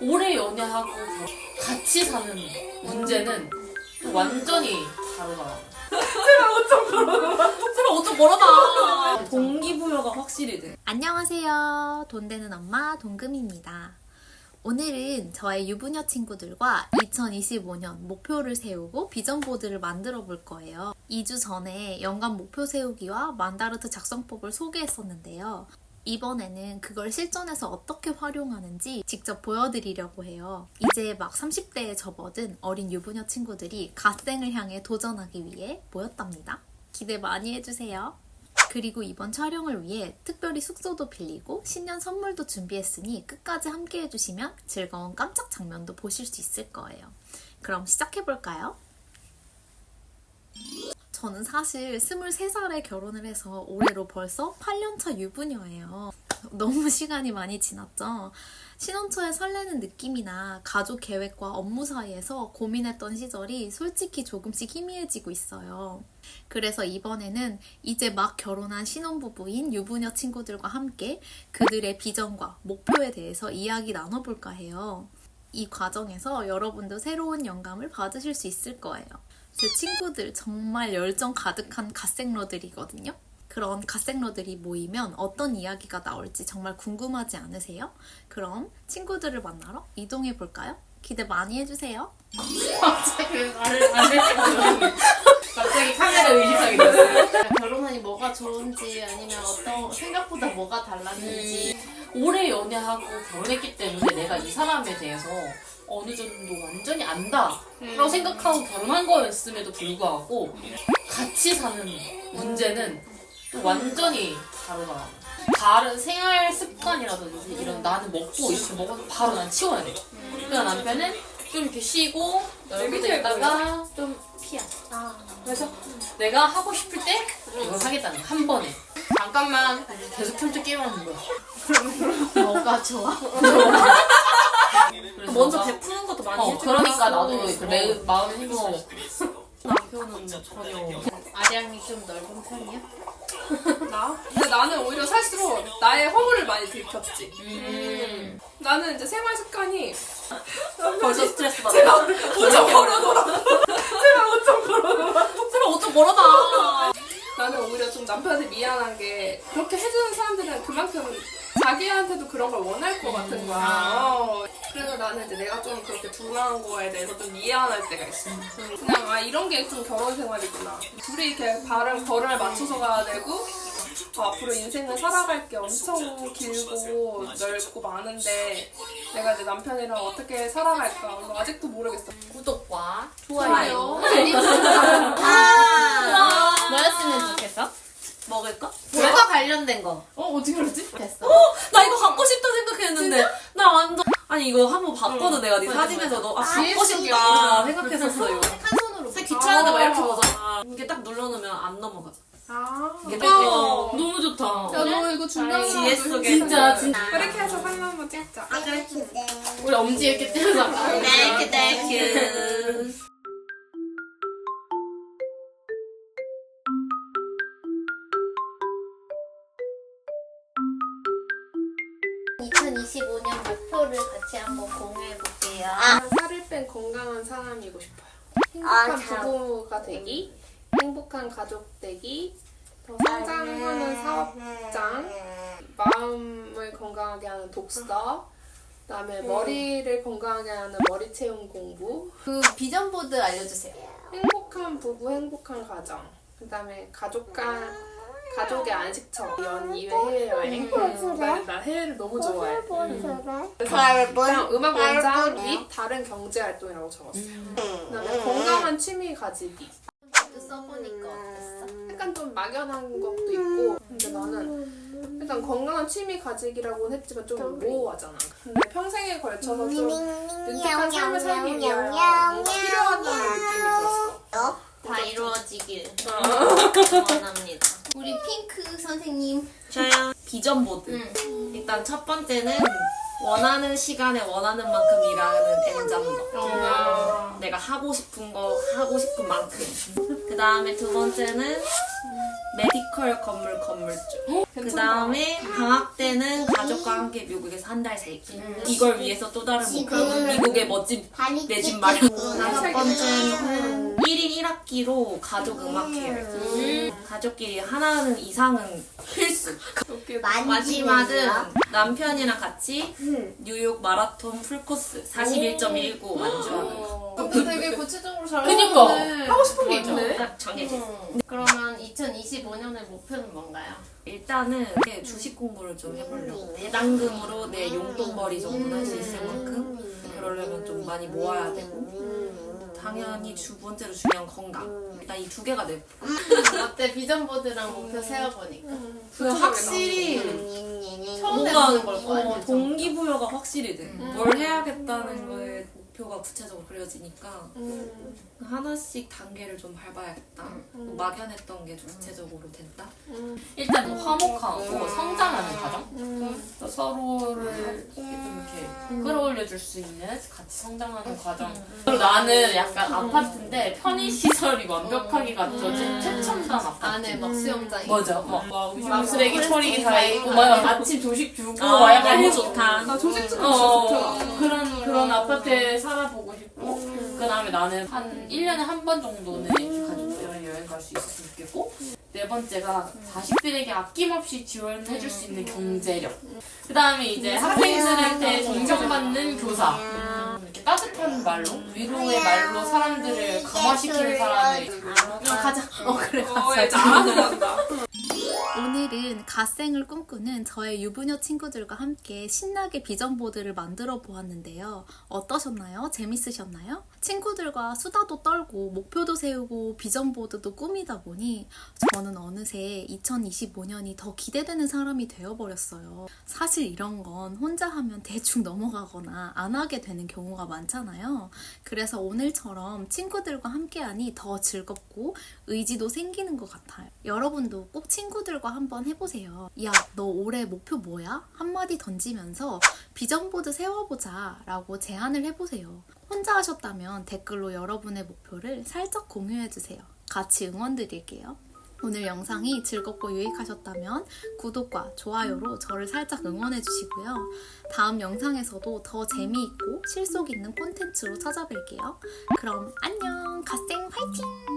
오래 연애하고 같이 사는 문제는 또 완전히 다르다. 제발 어쩜 걸어놔. 동기부여가 확실히 돼. 안녕하세요. 돈 되는 엄마 동금입니다. 오늘은 저의 유부녀 친구들과 2025년 목표를 세우고 비전 보드를 만들어 볼 거예요. 2주 전에 연간 목표 세우기와 만다르트 작성법을 소개했었는데요. 이번에는 그걸 실전에서 어떻게 활용하는지 직접 보여드리려고 해요. 이제 막 30대에 접어든 어린 유부녀 친구들이 갓생을 향해 도전하기 위해 모였답니다. 기대 많이 해주세요. 그리고 이번 촬영을 위해 특별히 숙소도 빌리고 신년 선물도 준비했으니 끝까지 함께 해주시면 즐거운 깜짝 장면도 보실 수 있을 거예요. 그럼 시작해볼까요? 저는 사실 23살에 결혼을 해서 올해로 벌써 8년차 유부녀예요. 너무 시간이 많이 지났죠. 신혼초에 설레는 느낌이나 가족 계획과 업무 사이에서 고민했던 시절이 솔직히 조금씩 희미해지고 있어요. 그래서 이번에는 이제 막 결혼한 신혼부부인 유부녀 친구들과 함께 그들의 비전과 목표에 대해서 이야기 나눠볼까 해요. 이 과정에서 여러분도 새로운 영감을 받으실 수 있을 거예요. 제 친구들 정말 열정 가득한 갓생러들이거든요. 그런 갓생러들이 모이면 어떤 이야기가 나올지 정말 궁금하지 않으세요? 그럼 친구들을 만나러 이동해 볼까요? 기대 많이 해주세요. 갑자기 카메라 의식하게 됐어. 결혼하니 뭐가 좋은지 아니면 어떤 생각보다 뭐가 달랐는지 오래 연애하고 결혼했기 때문에 내가 이 사람에 대해서 어느 정도 완전히 안다 라고 생각하고 결혼한 거였음에도 불구하고 같이 사는 문제는 또 완전히 다르다. 다른 생활 습관이라든지 이런 나는 먹고 이렇게 먹어서 바로 난 치워야 돼. 그러니까 남편은 좀 이렇게 쉬고 여기서 있다가 좀 피하. 그래서 내가 하고 싶을 때 이걸 하겠다는 거야, 한 번에. 잠깐만 계속 펼쳐 게임하는 거야. 뭐가 좋아? 먼저 나- 베푸는 것도 많이 어, 해주고 그러니까. 나도 그내 마음의 힘을 남편은 전혀 아량이 좀 넓은 편이야? 나? 근데 나는 오히려 살수록 나의 허물을 많이 들켰지 음. 나는 이제 생활 습관이 벌써 스트레스 받아. 제가 옷좀 걸어둬라 제가 옷좀 걸어둬라 제발 어쩜 걸어놔. 나는 오히려 좀 남편한테 미안한 게 그렇게 해주는 사람들은 그만큼 자기한테도 그런 걸 원할 것 같은 거야 어. 그래서 나는 이제 내가 좀 그렇게 둔한 거에 대해서 좀 미안할 때가 있어. 그냥 아 이런 게 좀 결혼 생활이구나. 둘이 이렇게 발을 걸음을 맞춰서 가야 되고 어, 앞으로 인생을 살아갈 게 엄청 길고 넓고 많은데 내가 내 남편이랑 어떻게 살아갈까? 아직도 모르겠어. 구독과 좋아요. 아, 뭐였으면 좋겠어? 먹을까? 뭐가 관련된 거 어 어떻게 그러지? 됐어 나 이거 갖고 싶다 생각했는데 나 완전 아니 이거 한번 봤거든 내가 네 사진에서도 아 갖고 싶다 생각했었어 이거. 한 손으로 근데 귀찮은데 막 이렇게 보자. 이게 딱 눌러놓으면 안 넘어가죠. 아 이게 어. 너무 좋다. 야, 너 이거 중요한 거 GS 속에 진짜 진짜. 이렇게 해서 사진 한번 찍자. 우리 엄지 이렇게 떼서 땡큐 땡큐 2025년 목표를 같이 한번 공유해 볼게요. 살을 뺀 건강한 사람이고 싶어요. 아, 행복한 참. 부부가 되기, 행복한 가족 되기, 더 성장하는 사업장, 마음을 건강하게 하는 독서, 그다음에 머리를 건강하게 하는 머리 채움 공부, 그 비전 보드 알려주세요. 행복한 부부, 행복한 가정, 그다음에 가족 간 가족의 안식처, 연 2회 해외 여행. 나, 나 해외를 너무 좋아해. 그냥 음악 원장 및 다른 경제 활동이라고 적었어요. 그다음에 건강한 취미 가지기. 써보니까 어땠어? 약간 좀 막연한 것도 있고, 근데 나는 일단 건강한 취미 가지기라고는 했지만 좀 모호하잖아. 근데 평생에 걸쳐서 좀 윤택한 삶을 살기 위하여 뭔가 필요하다는 느낌이 들었어. 다 이루어지길 어. 원합니다. 우리 핑크 선생님. 저요. 비전 보드. 응. 일단 첫 번째는 원하는 시간에 원하는 만큼 일하는 엔잡러. 어. 내가 하고 싶은 거 하고 싶은 만큼. 그 다음에 두 번째는 메디컬 건물 건물주. 그 다음에 방학 때는 가족과 함께 미국에서 한 달 살기. 이걸 위해서 또 다른 목표. 미국의 멋진 내 집 마련. 다섯 번째는 1인 1학기로 가족 음악회를. 가족끼리 하나는 이상은 필수. 마지막은 남편이랑 같이 뉴욕 마라톤 풀코스 41.19 완주하는 거. 되게 구체적으로 잘 그니까. 나오네. 하고 싶은 게 있네. 딱 정해져. 음. 그러면 2025년의 목표는 뭔가요? 일단은 이제 주식 공부를 좀 해보려고. 배당금으로 내 용돈벌이 정도 할수 있을 만큼 그러려면 좀 많이 모아야 되고. 당연히 두 번째로 중요한 건강. 일단 이 두 개가 내 어때? 비전보드랑 목표 세워보니까. 그 확실히 처음 뭔가 해보는 걸거 어, 아니야? 동기부여가 확실히 돼. 뭘 해야겠다는 거에 목표가 구체적으로 그려지니까 하나씩 단계를 좀 밟아야겠다. 뭐 막연했던 게 구체적으로 됐다. 일단 화목하고 성장하는 과정. 그래서 서로를 좀 이렇게 끌어올려 줄 수 있는 같이 성장하는 과정. 그리고 나는 약간 아파트인데 편의 시설이 완벽하게 갖춰진 최첨단 아파트. 안에 막 수영장 맞아. 막, 막 음식 막 쓰레기 뭐 처리 다다 있고. 막 아침 조식 주고, 아, 막 약간 너무. 좋다. 나 조식 좀 어, 좋더라. 아파트에 살아보고 싶고, 그 다음에 나는 한 1년에 한 번 정도는 이렇게 가족들이랑 여행 갈 수 있었으면 좋겠고, 네 번째가 자식들에게 아낌없이 지원해줄 수 있는 경제력. 그 다음에 이제 학생들한테 존경받는 교사. 이렇게 따뜻한 말로, 위로의 말로 사람들을 감화시키는 사람을 가자. 어 그래 어, 얘 잘한다. 오늘은 갓생을 꿈꾸는 저의 유부녀 친구들과 함께 신나게 비전보드를 만들어 보았는데요. 어떠셨나요? 재밌으셨나요? 친구들과 수다도 떨고 목표도 세우고 비전보드도 꾸미다 보니 저는 어느새 2025년이 더 기대되는 사람이 되어버렸어요. 사실 이런 건 혼자 하면 대충 넘어가거나 안 하게 되는 경우가 많잖아요. 그래서 오늘처럼 친구들과 함께하니 더 즐겁고 의지도 생기는 것 같아요. 여러분도 꼭 친구들과 한번 해보세요. 야, 너 올해 목표 뭐야? 한마디 던지면서 비전보드 세워보자 라고 제안을 해보세요. 혼자 하셨다면 댓글로 여러분의 목표를 살짝 공유해주세요. 같이 응원드릴게요. 오늘 영상이 즐겁고 유익하셨다면 구독과 좋아요로 저를 살짝 응원해주시고요. 다음 영상에서도 더 재미있고 실속 있는 콘텐츠로 찾아뵐게요. 그럼 안녕! 갓생 화이팅!